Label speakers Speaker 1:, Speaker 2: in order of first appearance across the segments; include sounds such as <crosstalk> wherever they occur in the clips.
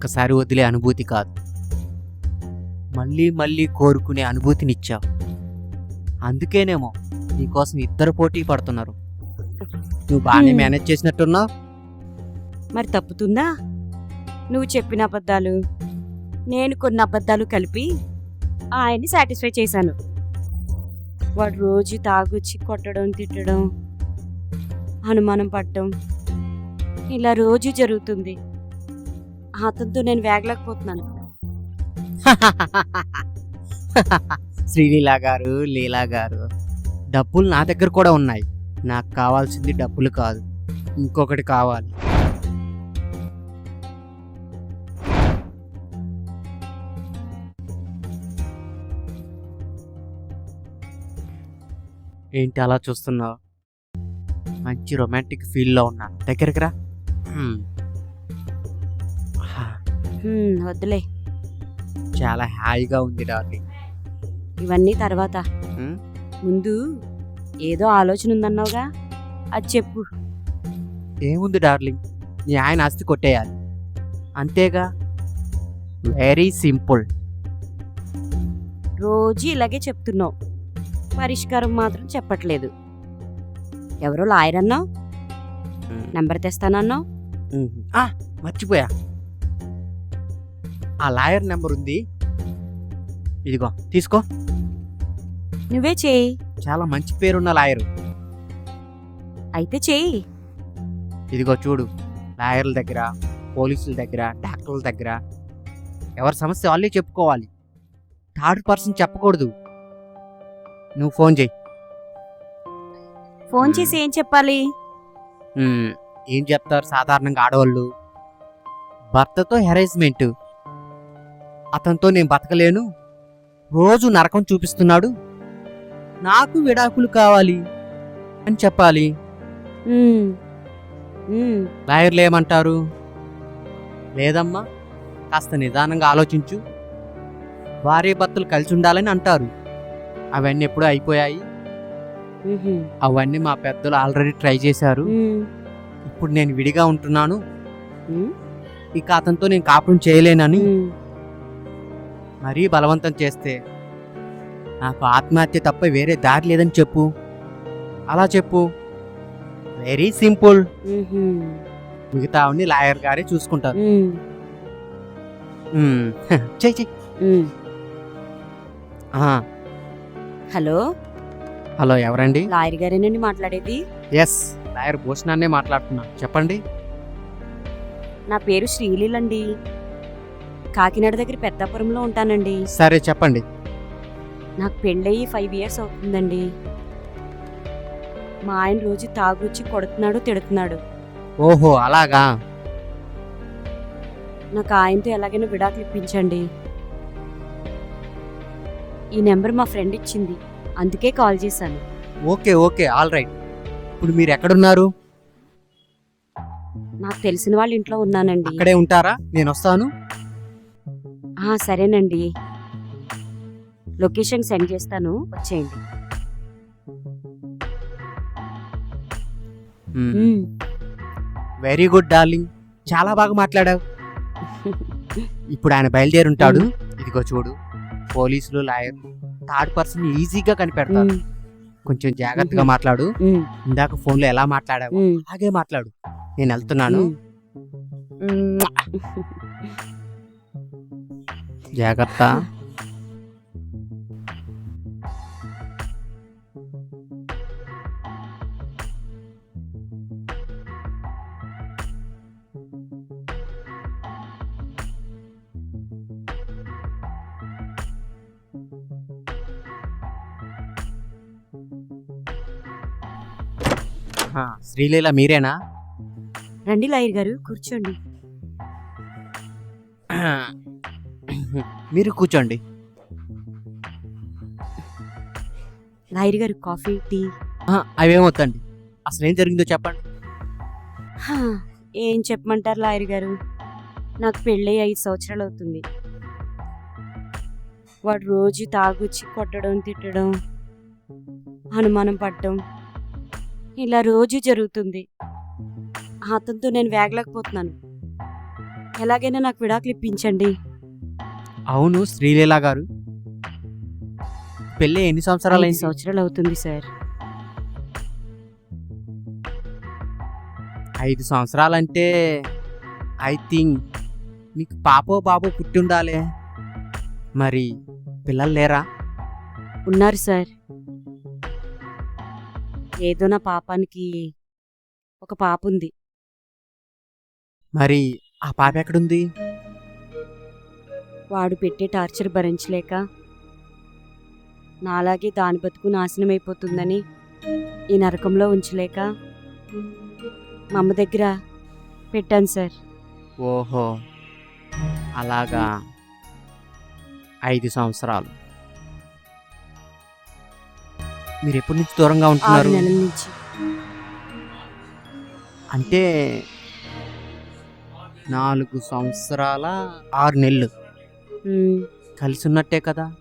Speaker 1: ఒక్కసారి వదిలే అనుభూతి కాదు. మళ్ళీ మళ్ళీ కోరుకునే అనుభూతినిచ్చావు అందుకేనేమో నీకోసం ఇద్దరు పోటీ పడుతున్నారు. నువ్వు బాగానే. మేనేజ్ చేసినట్టున్నావు
Speaker 2: మరి తప్పుతుందా? నువ్వు చెప్పిన అబద్ధాలు నేను కొన్ని అబద్ధాలు కలిపి ఆయన్ని సాటిస్ఫై చేశాను. వాడు రోజు తాగొచ్చి కొట్టడం తిట్టడం అనుమానం పడటం ఇలా రోజు జరుగుతుంది. అతనితో నేను వేగలేకపోతున్నాను. <laughs>
Speaker 1: శ్రీలీలా గారు లీలా గారు డబ్బులు నా దగ్గర కూడా ఉన్నాయి. నాకు కావాల్సింది డబ్బులు కాదు ఇంకొకటి కావాలి. ఏంటి అలా చూస్తున్నావు? మంచి రొమాంటిక్ ఫీల్లో ఉన్నాను. దగ్గరికి రా.
Speaker 2: వద్దులే.
Speaker 1: చాలా హాయిగా ఉంది డార్లింగ్.
Speaker 2: ఇవన్నీ తర్వాత? ముందు ఏదో ఆలోచన ఉందన్నావుగా? అది చెప్పు.
Speaker 1: ఏముంది డార్లింగ్? నీ ఆయన ఆస్తి కొట్టేయాలి. అంతేగా? Very simple.
Speaker 2: రోజు ఇలాగే చెప్తున్నావు. పరిష్కారం మాత్రం చెప్పట్లేదు. ఎవరో లాయర్ అన్నావు. నెంబర్ తెస్తానన్నావు.
Speaker 1: మర్చిపోయా. ఆ లాయర్ నెంబర్ ఉంది. ఇదిగో తీసుకో.
Speaker 2: నువ్వే చేయి.
Speaker 1: చాలా మంచి పేరున్న లాయరు.
Speaker 2: అయితే చేయి.
Speaker 1: ఇదిగో చూడు లాయర్ల దగ్గర పోలీసుల దగ్గర డాక్టర్ల దగ్గర ఎవరి సమస్య వాళ్ళే చెప్పుకోవాలి. థర్డ్ పర్సన్ చెప్పకూడదు. నువ్వు ఫోన్ చేయి.
Speaker 2: ఫోన్ చేసి ఏం చెప్పాలి.
Speaker 1: ఏం చెప్తారు సాధారణంగా ఆడవాళ్ళు? భర్తతో హెరాస్మెంట్. అతనితో నేను బతకలేను. రోజు నరకం చూపిస్తున్నాడు. నాకు విడాకులు కావాలి అని చెప్పాలి. లాయర్లు ఏమంటారు? లేదమ్మా కాస్త నిదానంగా ఆలోచించు. భార్య భర్తలు కలిసి ఉండాలని అంటారు. అవన్నీ ఎప్పుడూ అయిపోయాయి. అవన్నీ మా పెద్దలు ఆల్రెడీ ట్రై చేశారు. ఇప్పుడు నేను విడిగా ఉంటున్నాను. ఇక అతనితో నేను కాపురం చేయలేనని. మరీ బలవంతం చేస్తే నాకు ఆత్మహత్య తప్ప వేరే దారి లేదని చెప్పు. అలా చెప్పు. వెరీ సింపుల్ మిగతా లాయర్ గారే చూసుకుంటారు. <laughs>
Speaker 2: హలో.
Speaker 1: హలో ఎవరండి?
Speaker 2: లాయర్ గారేనండి మాట్లాడేది?
Speaker 1: ఎస్ లాయర్ భూషణాన్నే మాట్లాడుతున్నా. చెప్పండి.
Speaker 2: నా పేరు శ్రీలీలండి. కాకినాడ దగ్గర పెద్దాపురంలో ఉంటానండి.
Speaker 1: సరే చెప్పండి.
Speaker 2: నాకు పెళ్ళయి ఫైవ్ ఇయర్స్ అవుతుందండి. మా ఆయన రోజు తాగొచ్చి కొడుతున్నాడు తిడుతున్నాడు.
Speaker 1: ఓహో అలాగా?
Speaker 2: నాకు ఆయనతో ఎలాగైనా విడాకులు ఇప్పించండి. ఈ నెంబర్ మా ఫ్రెండ్ ఇచ్చింది. అందుకే కాల్ చేశాను.
Speaker 1: Okay okay all right. ఇప్పుడు మీరు ఎక్కడున్నారు?
Speaker 2: నాకు తెలిసిన వాళ్ళ ఇంట్లో ఉన్నానండి.
Speaker 1: అక్కడే ఉంటారా? నేను వస్తాను.
Speaker 2: సరేనండి. లొకేషన్ సెండ్ చేస్తాను. వచ్చేయండి.
Speaker 1: Very good darling. చాలా బాగా మాట్లాడావు. <laughs> ఇప్పుడు ఆయన బయలుదేరి ఉంటాడు ఇదిగో చూడు. పోలీసులు లాయర్ థర్డ్ పర్సన్ ఈజీగా కనిపెడతారు. కొంచెం జాగ్రత్తగా మాట్లాడు. ఇందాక ఫోన్లో ఎలా మాట్లాడావు. అలాగే మాట్లాడు. నేను వెళ్తున్నాను. <laughs> జాగ్రత్త. శ్రీలీల మీరేనా?
Speaker 2: రండి లాయర్ గారు కూర్చోండి.
Speaker 1: మీరు కూర్చోండి.
Speaker 2: లాయర్ గారు కాఫీ టీ.
Speaker 1: అవేమొద్దండి అసలు ఏం జరిగిందో చెప్పండి.
Speaker 2: హా, ఏం చెప్పమంటారు లాయర్ గారు? నాకు పెళ్ళై ఐదు సంవత్సరాలు అవుతుంది. వాడు రోజు తాగొచ్చి కొట్టడం తిట్టడం అనుమానం పడటం ఇలా రోజు జరుగుతుంది. అతనితో నేను వేగలేకపోతున్నాను. ఎలాగైనా నాకు విడాకులు ఇప్పించండి.
Speaker 1: అవును శ్రీలీల గారు. పెళ్ళి ఎన్ని సంవత్సరాలు
Speaker 2: ఐదు
Speaker 1: అయింది
Speaker 2: సంవత్సరాలు అవుతుంది సార్.
Speaker 1: ఐదు సంవత్సరాలంటే ఐ థింక్ మీకు పాపో బాబో పుట్టి ఉండాలి మరి పిల్లలు లేరా?
Speaker 2: ఉన్నారు సార్. ఏదో నా పాపానికి ఒక పాప ఉంది
Speaker 1: మరి ఆ పాప ఎక్కడుంది?
Speaker 2: వాడు పెట్టే టార్చర్ భరించలేక నాలాగే దాని బతుకు నాశనం అయిపోతుందని ఈ నరకంలో ఉంచలేక మా అమ్మ దగ్గర పెట్టాను సార్.
Speaker 1: ఓహో. అలాగా. ఐదు సంవత్సరాలు. మీరు ఎప్పటి నుంచి దూరంగా
Speaker 2: ఆరు
Speaker 1: ఉంటున్నారు?
Speaker 2: నెలల నుంచి.
Speaker 1: అంటే నాలుగు సంవత్సరాల ఆరు నెలలు. కలిసి ఉన్నట్టే కదా?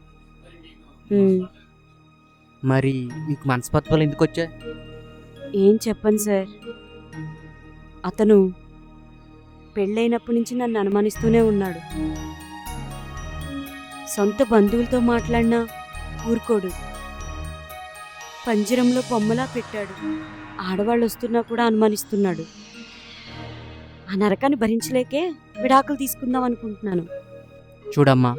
Speaker 1: మరి మీకు మనస్పత్వాలు ఎందుకు వచ్చాయి?
Speaker 2: ఏం చెప్పను సార్. అతను పెళ్ళైనప్పటి నుంచి నన్ను అనుమానిస్తూనే ఉన్నాడు. సొంత బంధువులతో మాట్లాడినా ఊరుకోడు. పంజరంలో బొమ్మలా పెట్టాడు. ఆడవాళ్ళు వస్తున్నా కూడా అనుమానిస్తున్నాడు. ఆ నరకాన్ని భరించలేకే విడాకులు తీసుకుందాం అనుకుంటున్నాను.
Speaker 1: చూడమ్మా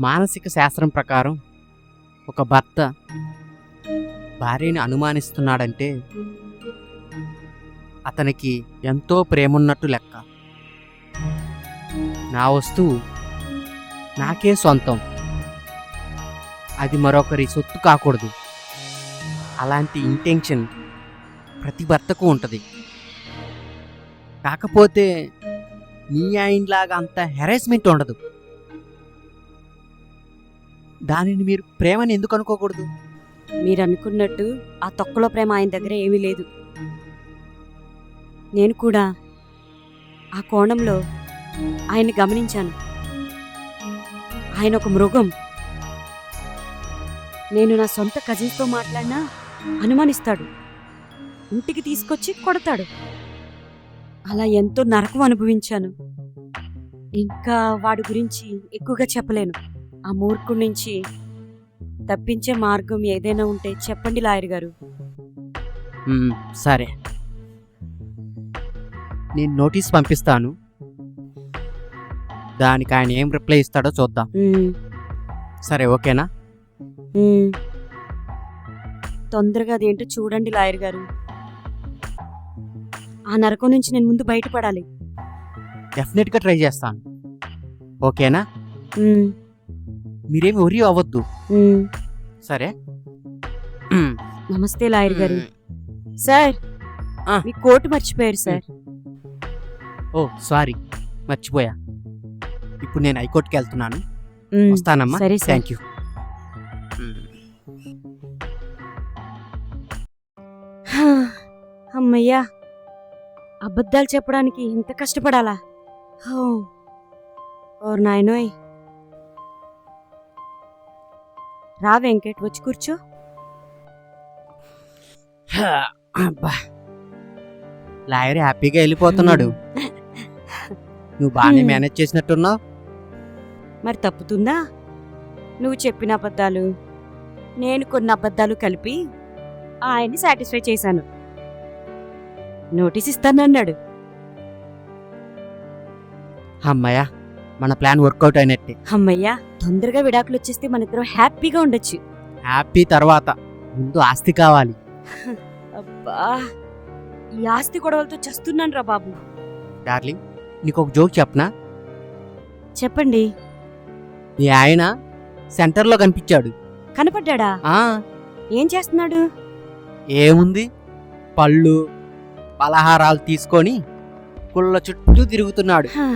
Speaker 1: మానసిక శాస్త్రం ప్రకారం ఒక భర్త భార్యని అనుమానిస్తున్నాడంటే అతనికి ఎంతో ప్రేమున్నట్టు లెక్క. నా వస్తువు నాకే సొంతం. అది మరొకరి సొత్తు కాకూడదు. అలాంటి ఇంటెన్షన్ ప్రతి భర్తకు ఉంటుంది. కాకపోతే నీ ఆయనలాగా అంత హెరాస్మెంట్ ఉండదు. దానిని మీరు ప్రేమని ఎందుకు అనుకోకూడదు?
Speaker 2: మీరు అనుకున్నట్టు ఆ తొక్కలో ప్రేమ ఆయన దగ్గర ఏమీ లేదు. నేను కూడా ఆ కోణంలో ఆయన్ని గమనించాను. ఆయన ఒక మృగం. నేను నా సొంత కజిన్స్తో మాట్లాడినా అనుమానిస్తాడు. ఇంటికి తీసుకొచ్చి కొడతాడు. అలా ఎంతో నరకం అనుభవించాను. ఇంకా వాడి గురించి ఎక్కువగా చెప్పలేను. ఆ మూర్ఖుడి నుంచి తప్పించే మార్గం ఏదైనా ఉంటే చెప్పండి లాయర్ గారు.
Speaker 1: మ్మ్, సరే. నేను నోటీస్ పంపిస్తాను. దానికి ఆయన ఏం రిప్లై ఇస్తాడో చూద్దాం. సరే ఓకేనా.
Speaker 2: తొందరగా అదేంటో చూడండి లాయర్ గారు. ఆ నరకం నుంచి నేను ముందు బయటపడాలి.
Speaker 1: డెఫినెట్గా ట్రై చేస్తాను. ఓకేనా? మీరేమి ఒరి అవ్వద్దు. సరే? మ్మ్.
Speaker 2: నమస్తే లాయర్ గారు. సార్
Speaker 1: ఆ.
Speaker 2: మీ కోటు మర్చిపోయారు సార్.
Speaker 1: Oh sorry. మర్చిపోయా. ఇప్పుడు నేను హైకోర్టుకి వెళ్తున్నాను. వస్తానమ్మా.
Speaker 2: సరే సార్.
Speaker 1: థ్యాంక్ యూ
Speaker 2: హా, అమ్మయ్యా. అబద్ధాలు చెప్పడానికి ఇంత కష్టపడాలా? ఓర్ నాయనోయ్. రా వెంకట్ వచ్చి కూర్చో.
Speaker 1: అబ్బా. లాయర్ హ్యాపీగా వెళ్ళిపోతున్నాడు. నువ్వు బాగానే. మేనేజ్ చేసినట్టున్నావు.
Speaker 2: మరి తప్పుతుందా? నువ్వు చెప్పిన అబద్ధాలు నేను కొన్ని అబద్ధాలు కలిపి ఆయన్ని సాటిస్ఫై చేశాను. నోటీస్ ఇస్తానన్నాడు.
Speaker 1: అమ్మయ్య మన ప్లాన్ వర్కౌట్ అయినట్టే.
Speaker 2: అమ్మయ్యా తొందరగా విడాకులు వచ్చేస్తే మన ఇద్దరం హ్యాపీగా ఉండొచ్చు.
Speaker 1: హ్యాపీ తర్వాత ముందు ఆస్తి కావాలి.
Speaker 2: అబ్బా ఈ ఆస్తి గొడవలతో చస్తున్నాను రా బాబు.
Speaker 1: డార్లింగ్ నీకు ఒక జోక్ చెప్పనా?
Speaker 2: చెప్పండి.
Speaker 1: నీ ఆయన సెంటర్లో కనిపించాడు.
Speaker 2: కనపడ్డా ఏం చేస్తున్నాడు?
Speaker 1: ఏముంది? పళ్ళు పలహారాలు తీసుకొని కుళ్ళ చుట్టూ తిరుగుతున్నాడు.
Speaker 2: హా.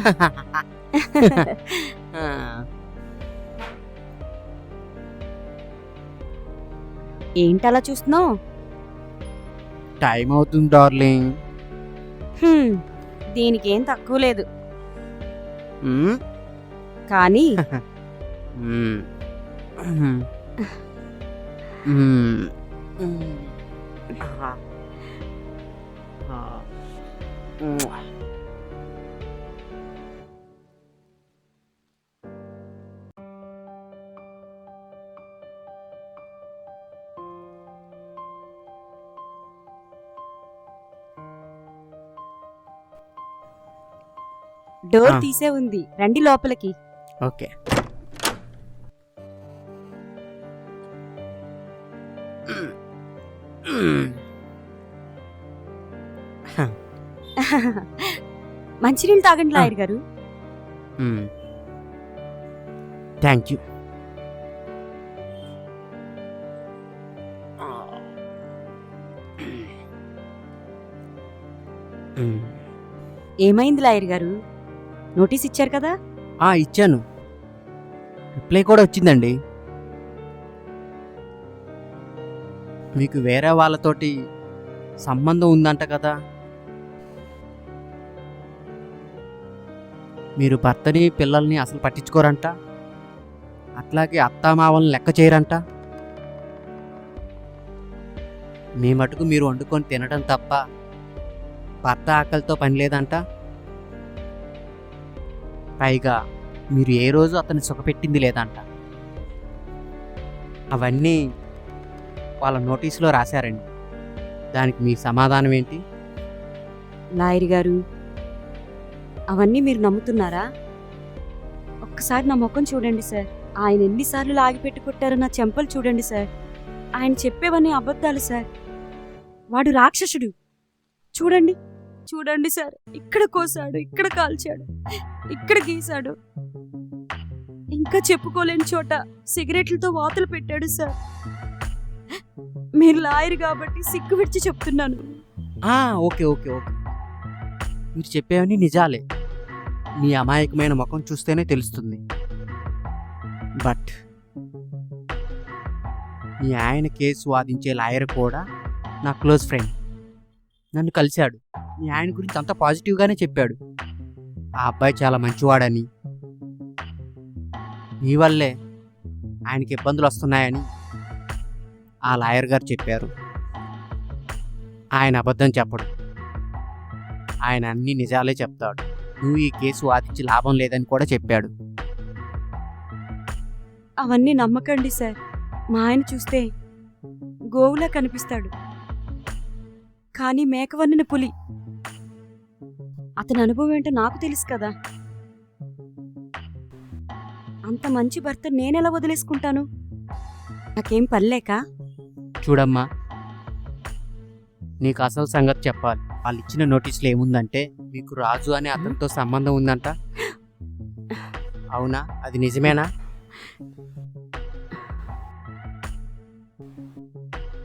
Speaker 2: <laughs>
Speaker 1: ఆ,
Speaker 2: ఏంటి అలా చూస్తున్నావు?
Speaker 1: టైం అవుతుంది డార్లింగ్
Speaker 2: దీనికి ఏం తక్కువ లేదు. కానీ <laughs> <laughs>
Speaker 1: ఆ, ఉమ్.
Speaker 2: డోర్ తీసే ఉంది. రండి లోపలికి.
Speaker 1: ఓకే. Mm.
Speaker 2: మంచినీళ్ళు తాగండి
Speaker 1: ఆ.
Speaker 2: లాయర్ గారు
Speaker 1: థ్యాంక్ యూ.
Speaker 2: ఏమైంది లాయర్ గారు నోటీస్ ఇచ్చారు కదా?
Speaker 1: ఇచ్చాను. రిప్లై కూడా వచ్చిందండి. మీకు వేరే వాళ్ళతోటి సంబంధం ఉందంట కదా? మీరు భర్తని పిల్లల్ని అసలు పట్టించుకోరంట? అట్లాగే అత్తామావల్ని లెక్క చేయరంట? మీ మటుకు మీరు వండుకొని తినడం తప్ప భర్త ఆకలితో పని లేదంట? పైగా మీరు ఏ రోజు అతన్ని సుఖపెట్టింది లేదంట? అవన్నీ వాళ్ళ నోటీసులో రాశారండి. దానికి మీ సమాధానం ఏంటి?
Speaker 2: నాయర్ గారు అవన్నీ మీరు నమ్ముతున్నారా? ఒక్కసారి నా ముఖం చూడండి సార్. ఆయన ఎన్నిసార్లు లాగి పెట్టి కొట్టారో నా చెంపలు చూడండి సార్. ఆయన చెప్పేవన్నీ అబద్ధాలు సార్. వాడు రాక్షసుడు. చూడండి. చూడండి సార్. ఇక్కడ కోసాడు ఇక్కడ కాల్చాడు ఇక్కడ గీశాడు ఇంకా చెప్పుకోలేని చోట సిగరెట్లతో వాతలు పెట్టాడు సార్. మీరు లాయర్ కాబట్టి సిగ్గు విడిచి చెప్తున్నాను.
Speaker 1: Okay okay okay. మీరు చెప్పేవన్నీ నిజాలే. మీ అమాయకమైన ముఖం చూస్తేనే తెలుస్తుంది. బట్ మీ ఆయన కేసు వాదించే లాయర్ కూడా నా క్లోజ్ ఫ్రెండ్. నన్ను కలిశాడు. మీ ఆయన గురించి అంత పాజిటివ్గానే చెప్పాడు. ఆ అబ్బాయి చాలా మంచివాడని. మీ వల్లే ఆయనకి ఇబ్బందులు వస్తున్నాయని ఆ లాయర్ గారు చెప్పారు. ఆయన అబద్ధం చెప్పడు. ఆయన అన్ని నిజాలే చెప్తాడు. నువ్వు ఈ కేసు వాదించి లాభం లేదని కూడా చెప్పాడు.
Speaker 2: అవన్నీ నమ్మకండి సార్. మా ఆయన చూస్తే గోవులా కనిపిస్తాడు. కానీ మేకవన్నిన పులి. అతని అనుభవం ఏంటో నాకు తెలుసు కదా. అంత మంచి భర్త నేనెలా వదిలేసుకుంటాను? నాకేం పనిలేక
Speaker 1: చూడమ్మా నీకు అసలు సంగతి చెప్పాలి. వాళ్ళు ఇచ్చిన నోటీసులో ఏముందంటే మీకు రాజు అనే అతనితో సంబంధం ఉందంట. అవునా? అది నిజమేనా?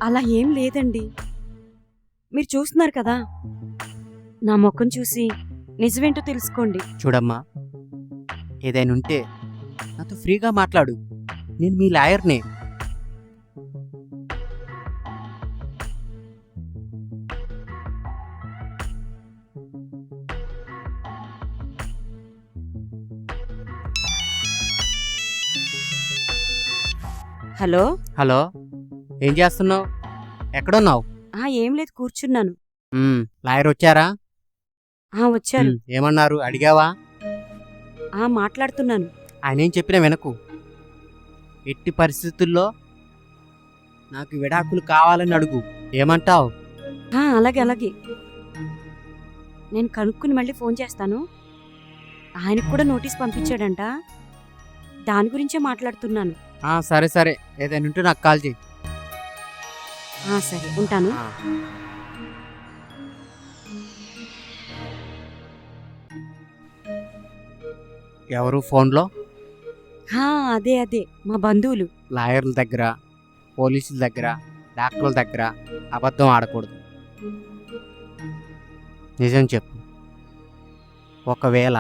Speaker 2: అలా ఏం లేదండి. మీరు చూస్తున్నారు కదా? నా ముఖం చూసి నిజమేంటో తెలుసుకోండి.
Speaker 1: చూడమ్మా. ఏదైనా ఉంటే నాతో ఫ్రీగా మాట్లాడు. నేను మీ లాయర్నే.
Speaker 2: హలో?
Speaker 1: హలో? ఏం చేస్తున్నావు? ఎక్కడున్నావు?
Speaker 2: ఆ ఏం లేదు కూర్చున్నాను.
Speaker 1: మ్మ్, లాయర్ వచ్చారా?
Speaker 2: ఆ వచ్చారు.
Speaker 1: మ్మ్, ఏమన్నారు? అడిగావా?
Speaker 2: ఆ మాట్లాడుతున్నాను.
Speaker 1: ఆయన ఏం చెప్పినా వెనకు. ఎట్టి పరిస్థితుల్లో నాకు విడాకులు కావాలని అడుగు. ఏమంటావు?
Speaker 2: ఆ, అలాగే అలాగే. నేను కనుక్కుని మళ్ళీ ఫోన్ చేస్తాను. ఆయనకు కూడా నోటీస్ పంపించాడంట. దాని గురించే మాట్లాడుతున్నాను.
Speaker 1: సరే సరే. ఏదైనా ఉంటే నాకు కాల్ చేయి
Speaker 2: ఆ, సరే. ఉంటాను.
Speaker 1: ఎవరు ఫోన్లో?
Speaker 2: అదే అదే. మా బంధువులు.
Speaker 1: లాయర్ల దగ్గర పోలీసుల దగ్గర డాక్టర్ల దగ్గర అబద్ధం ఆడకూడదు. నిజం చెప్పు. ఒకవేళ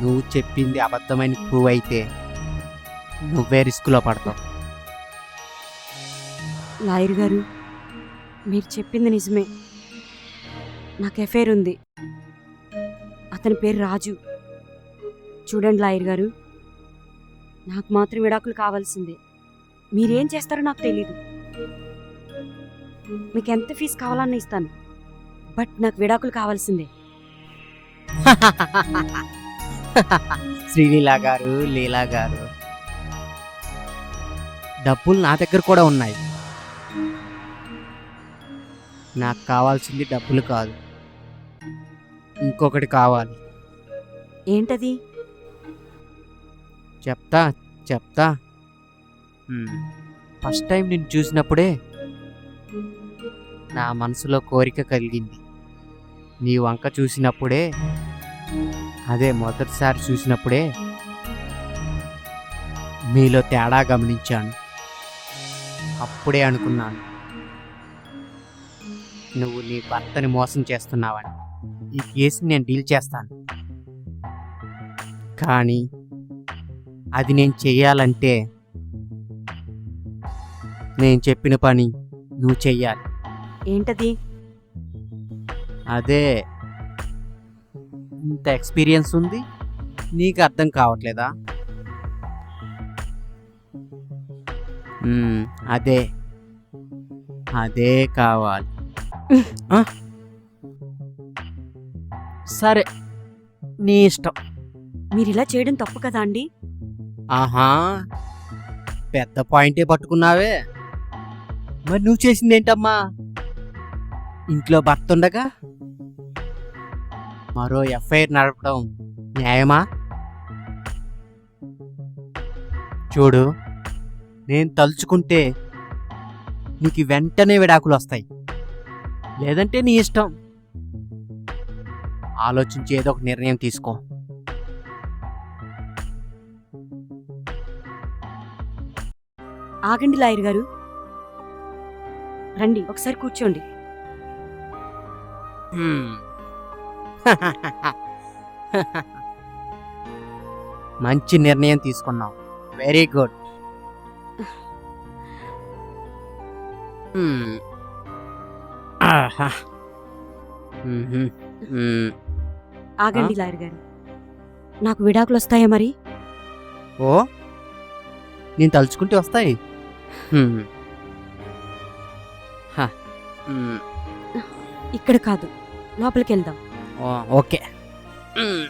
Speaker 1: నువ్వు చెప్పింది అబద్ధమని ప్రూవ్ అయితే నువ్వే రిస్క్లో పడతావు.
Speaker 2: లాయర్ గారు మీరు చెప్పింది నిజమే. నాకు ఎఫైర్ ఉంది. అతని పేరు రాజు. చూడండి లాయర్ గారు నాకు మాత్రం విడాకులు కావాల్సిందే. మీరేం చేస్తారో నాకు తెలీదు. మీకు ఎంత ఫీజు కావాలన్నా ఇస్తాను. బట్ నాకు విడాకులు కావాల్సిందే. <laughs>
Speaker 1: శ్రీలీలా గారు లీలా గారు. డబ్బులు నా దగ్గర కూడా ఉన్నాయి. నాకు కావాల్సింది డబ్బులు కాదు. ఇంకొకటి కావాలి.
Speaker 2: ఏంటది?
Speaker 1: చెప్తా చెప్తా. ఫస్ట్ టైం నిన్ను చూసినప్పుడే నా మనసులో కోరిక కలిగింది. నీ వంక చూసినప్పుడే అదే మొదటిసారి చూసినప్పుడే మీలో తేడా గమనించాను. అప్పుడే అనుకున్నాను. నువ్వు నీ భర్తని మోసం చేస్తున్నావని. ఈ కేసుని నేను డీల్ చేస్తాను. కానీ అది నేను చెయ్యాలంటే నేను చెప్పిన పని నువ్వు చెయ్యాలి.
Speaker 2: ఏంటది?
Speaker 1: అదే ఇంత ఎక్స్పీరియన్స్ ఉంది నీకు అర్థం కావట్లేదా? అదే. అదే కావాలి? <laughs> సరే. నీ ఇష్టం.
Speaker 2: మీరు ఇలా చేయడం తప్పు కదా అండి?
Speaker 1: ఆహా. పెద్ద పాయింటే పట్టుకున్నావే. మరి నువ్వు చేసింది ఏంటమ్మా ఇంట్లో భర్త ఉండగా? మరో ఎఫ్ఐఆర్ నడపడం న్యాయమా? చూడు. నేను తలుచుకుంటే నీకు వెంటనే విడాకులు వస్తాయి. లేదంటే నీ ఇష్టం. ఆలోచించి ఏదో ఒక నిర్ణయం తీసుకో.
Speaker 2: ఆగండి లాయర్ గారు. రండి ఒకసారి కూర్చోండి. <laughs>
Speaker 1: మంచి నిర్ణయం తీసుకున్నావు. Very good.
Speaker 2: ఆగండి లాయర్ గారు. నాకు విడాకులు వస్తాయా మరి?
Speaker 1: ఓ? నేను తలుచుకుంటే వస్తాయి. Hmm. హ. మ్మ్.
Speaker 2: ఇక్కడ కాదు. లోపలికి వెళ్దాం
Speaker 1: ఓ, ఓకే. మ్మ్.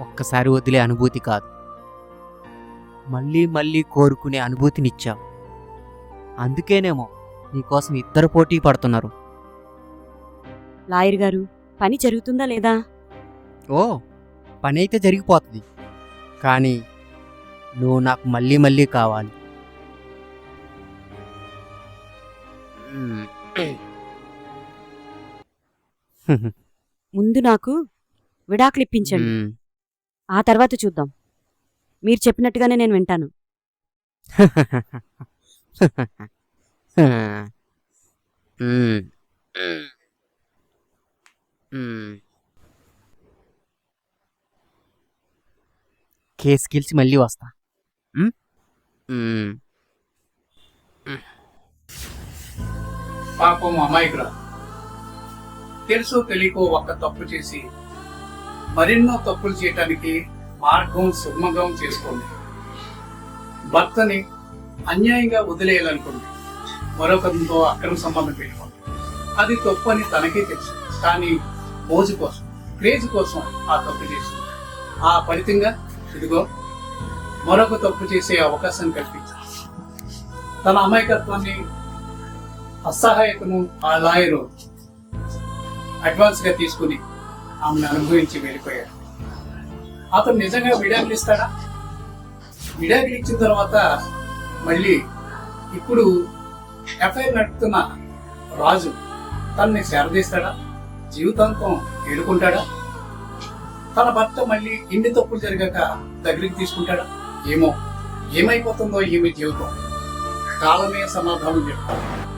Speaker 1: ఒక్కసారి వదిలే అనుభూతి కాదు. మళ్ళీ మళ్ళీ కోరుకునే అనుభూతినిచ్చావు. అందుకేనేమో నీకోసం ఇద్దరు పోటీ పడుతున్నారు.
Speaker 2: లాయర్ గారు పని జరుగుతుందా లేదా?
Speaker 1: ఓ పని అయితే జరిగిపోతుంది కానీ నువ్వు నాకు మళ్ళీ మళ్ళీ కావాలి.
Speaker 2: ముందు నాకు విడాకులు ఇప్పించండి. ఆ తర్వాత చూద్దాం మీరు చెప్పినట్టుగానే నేను వింటాను.
Speaker 1: కేసు గెలిచి మళ్ళీ వస్తా.
Speaker 3: పాపం అమాయకురా తెలుసు తెలియకో ఒక్క తప్పు చేసి మరెన్నో తప్పులు చేయటానికి మార్గం సుగమగం చేసుకోండి. భర్తని అన్యాయంగా వదిలేయాలనుకోండి. మరొకరితో అక్రమ సంబంధం పెట్టుకోండి. అది తప్పు అని తనకే తెలుసు. కానీ మోజు కోసం క్రేజ్ కోసం ఆ తప్పు చేసింది ఆ ఫలితంగా ఇదిగో మరొక తప్పు చేసే అవకాశం కల్పించారు తన అమాయకత్వాన్ని అసహాయకను ఆ లాయరు అడ్వాన్స్గా తీసుకుని ఆమెను అనుభవించి వెళ్ళిపోయాడు. అతను నిజంగా విడాకులు ఇస్తాడా? విడాకులు ఇచ్చిన తర్వాత మళ్ళీ ఇప్పుడు ఎఫ్ఐఆర్ నడుపుతున్న రాజు తనని శారదీస్తాడా? జీవితాంతం ఏడుకుంటాడా తన భర్త మళ్ళీ ఇన్ని తప్పులు జరిగాక దగ్గరికి తీసుకుంటాడా? ఏమో. ఏమైపోతుందో ఏమి జీవితం. కాలమే సమాధానం చెప్తాడు.